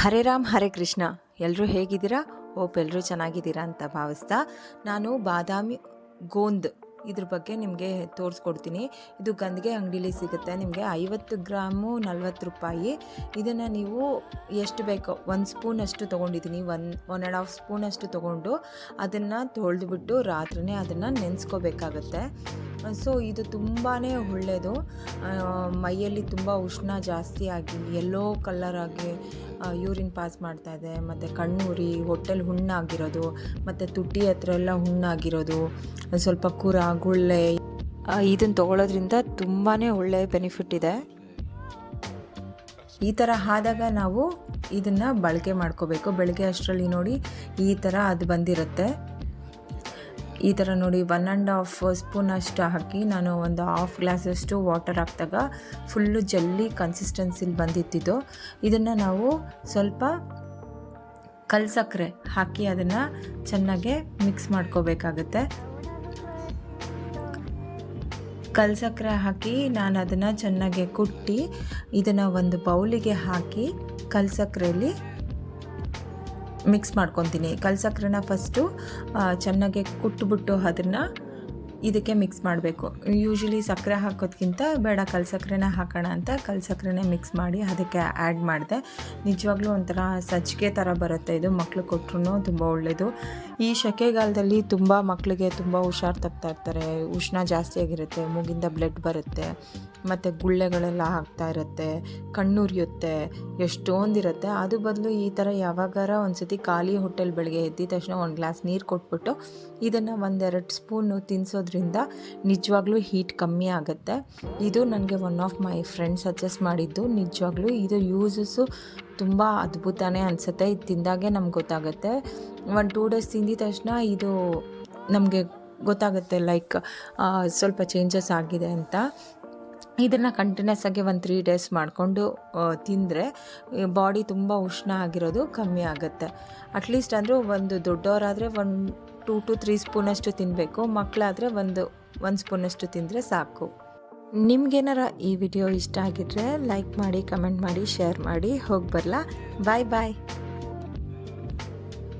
ಹರೇ ರಾಮ್, ಹರೇ ಕೃಷ್ಣ. ಎಲ್ಲರೂ ಹೇಗಿದ್ದೀರಾ? ಓಪ್ ಎಲ್ಲರೂ ಚೆನ್ನಾಗಿದ್ದೀರಾ ಅಂತ ಭಾವಿಸ್ತಾ ನಾನು ಬಾದಾಮಿ ಗೋಂದ್ ಇದ್ರ ಬಗ್ಗೆ ನಿಮಗೆ ತೋರಿಸ್ಕೊಡ್ತೀನಿ. ಇದು ಗಂದಿಗೆ ಅಂಗಡಿಲಿ ಸಿಗುತ್ತೆ. ನಿಮಗೆ ಐವತ್ತು ಗ್ರಾಮು ನಲ್ವತ್ತು ರೂಪಾಯಿ. ಇದನ್ನು ನೀವು ಎಷ್ಟು ಬೇಕೋ, ಒಂದು ಸ್ಪೂನ್ ಅಷ್ಟು ತೊಗೊಂಡಿದ್ದೀನಿ ಒನ್ ಒನ್ ಆ್ಯಂಡ್ ಹಾಫ್ ಸ್ಪೂನಷ್ಟು ತೊಗೊಂಡು ಅದನ್ನು ತೊಳೆದುಬಿಟ್ಟು ರಾತ್ರಿನೇ ಅದನ್ನು ನೆನೆಸ್ಕೋಬೇಕಾಗತ್ತೆ. ಸೊ ಇದು ತುಂಬಾ ಒಳ್ಳೆಯದು ಮೈಯಲ್ಲಿ ತುಂಬ ಉಷ್ಣ ಜಾಸ್ತಿ ಆಗಿ ಎಲ್ಲೋ ಕಲರ್ ಯೂರಿನ್ ಪಾಸ್ ಮಾಡ್ತಾ ಇದೆ. ಮತ್ತು ಕಣ್ಣುರಿ, ಹೊಟ್ಟೆಲಿ ಹುಣ್ಣಾಗಿರೋದು, ಮತ್ತು ತುಟಿ ಹತ್ರ ಎಲ್ಲ ಹುಣ್ಣಾಗಿರೋದು, ಸ್ವಲ್ಪ ಕುರ, ಗುಳ್ಳೆ ಇದನ್ನು ತಗೊಳ್ಳೋದ್ರಿಂದ ತುಂಬಾ ಒಳ್ಳೆಯ ಬೆನಿಫಿಟ್ ಇದೆ. ಈ ಥರ ಆದಾಗ ನಾವು ಇದನ್ನು ಬಳಕೆ ಮಾಡ್ಕೋಬೇಕು. ಬೆಳಗ್ಗೆ ಅಷ್ಟರಲ್ಲಿ ನೋಡಿ ಈ ಥರ ಅದು ಬಂದಿರುತ್ತೆ. ಈ ಥರ ನೋಡಿ ಒನ್ ಆ್ಯಂಡ್ ಹಾಫ್ ಸ್ಪೂನ್ ಅಷ್ಟು ಹಾಕಿ ನಾನು ಒಂದು ಹಾಫ್ ಗ್ಲಾಸಷ್ಟು ವಾಟರ್ ಹಾಕಿದಾಗ ಫುಲ್ಲು ಜಲ್ಲಿ ಕನ್ಸಿಸ್ಟೆನ್ಸಿಲಿ ಬಂದಿತ್ತಿದ್ದು ಇದನ್ನು ನಾವು ಸ್ವಲ್ಪ ಕಲ್ಸಕ್ಕರೆ ಹಾಕಿ ಅದನ್ನು ಚೆನ್ನಾಗೆ ಮಿಕ್ಸ್ ಮಾಡ್ಕೋಬೇಕಾಗತ್ತೆ. ಕಲ್ಸಕ್ಕರೆ ಹಾಕಿ ನಾನು ಅದನ್ನು ಚೆನ್ನಾಗೆ ಕುಟ್ಟಿ ಇದನ್ನು ಒಂದು ಬೌಲಿಗೆ ಹಾಕಿ ಕಲ್ ಸಕ್ಕರೆಯಲ್ಲಿ ಮಿಕ್ಸ್ ಮಾಡ್ಕೊತೀನಿ. ಕಲ್ಸಕ್ರನ್ನ ಫಸ್ಟು ಚೆನ್ನಾಗಿ ಕುಟ್ಬಿಟ್ಟು ಅದನ್ನು ಇದಕ್ಕೆ ಮಿಕ್ಸ್ ಮಾಡಬೇಕು. ಯೂಶ್ವಲಿ ಸಕ್ಕರೆ ಹಾಕೋದ್ಕಿಂತ ಬೇಡ, ಕಲ್ ಸಕ್ಕರೆನ ಹಾಕೋಣ ಅಂತ ಕಲ್ ಸಕ್ಕರೆನೇ ಮಿಕ್ಸ್ ಮಾಡಿ ಅದಕ್ಕೆ ಆ್ಯಡ್ ಮಾಡಿದೆ. ನಿಜವಾಗ್ಲೂ ಒಂಥರ ಸಜ್ಜಿಗೆ ಥರ ಬರುತ್ತೆ ಇದು, ಮಕ್ಳು ಕೊಟ್ಟರು ತುಂಬ ಒಳ್ಳೆಯದು ಈ ಸೆಕೆಗಾಲದಲ್ಲಿ ತುಂಬ ಮಕ್ಕಳಿಗೆ ತುಂಬ ಹುಷಾರು ತಗ್ತಾ ಇರ್ತಾರೆ. ಉಷ್ಣ ಜಾಸ್ತಿ ಆಗಿರುತ್ತೆ, ಮೂಗಿಂದ ಬ್ಲಡ್ ಬರುತ್ತೆ, ಮತ್ತು ಗುಳ್ಳೆಗಳೆಲ್ಲ ಆಗ್ತಾ ಇರುತ್ತೆ, ಕಣ್ಣುರಿಯುತ್ತೆ, ಎಷ್ಟೊಂದಿರುತ್ತೆ. ಅದು ಬದಲು ಈ ಥರ ಯಾವಾಗಾರ ಒಂದ್ಸತಿ ಖಾಲಿ ಹೋಟೆಲ್ ಬೆಳಗ್ಗೆ ಎದ್ದಿದ ತಕ್ಷಣ ಒಂದು ಗ್ಲಾಸ್ ನೀರು ಕೊಟ್ಬಿಟ್ಟು ಇದನ್ನು ಒಂದೆರಡು ಸ್ಪೂನು ತಿನ್ನಿಸೋದ್ರಿಂದ ನಿಜವಾಗ್ಲೂ ಹೀಟ್ ಕಮ್ಮಿ ಆಗುತ್ತೆ. ಇದು ನನಗೆ one of my friends suggest ಮಾಡಿದ್ದು. ನಿಜವಾಗ್ಲೂ ಇದು ಯೂಸಸ್ಸು ತುಂಬ ಅದ್ಭುತನೇ ಅನಿಸುತ್ತೆ. ಇದು ತಿಂದಾಗೆ ನಮ್ಗೆ ಗೊತ್ತಾಗುತ್ತೆ. ಒಂದು ಟೂ ಡೇಸ್ ತಿಂದಿದ ತಕ್ಷಣ ಇದು ನಮಗೆ ಗೊತ್ತಾಗುತ್ತೆ ಲೈಕ್ ಸ್ವಲ್ಪ ಚೇಂಜಸ್ ಆಗಿದೆ ಅಂತ. ಇದನ್ನು ಕಂಟಿನ್ಯೂಸ್ ಆಗಿ ಒಂದು ತ್ರೀ ಡೇಸ್ ಮಾಡಿಕೊಂಡು ತಿಂದರೆ ಬಾಡಿ ತುಂಬ ಉಷ್ಣ ಆಗಿರೋದು ಕಮ್ಮಿ ಆಗುತ್ತೆ. ಅಟ್ಲೀಸ್ಟ್ ಅಂದರೂ ಒಂದು ದೊಡ್ಡವರಾದರೆ ಒಂದು ಟೂ ಟು ತ್ರೀ ಸ್ಪೂನಷ್ಟು ತಿನ್ನಬೇಕು ಮಕ್ಕಳಾದರೆ ಒಂದು ಒಂದು ಸ್ಪೂನಷ್ಟು ತಿಂದರೆ ಸಾಕು. ನಿಮ್ಗೇನಾರ ಈ ವಿಡಿಯೋ ಇಷ್ಟ ಆಗಿದ್ರೆ ಲೈಕ್ ಮಾಡಿ ಕಮೆಂಟ್ ಮಾಡಿ ಶೇರ್ ಮಾಡಿ, ಹೋಗಿ ಬರಲಾ. ಬಾಯ್ ಬಾಯ್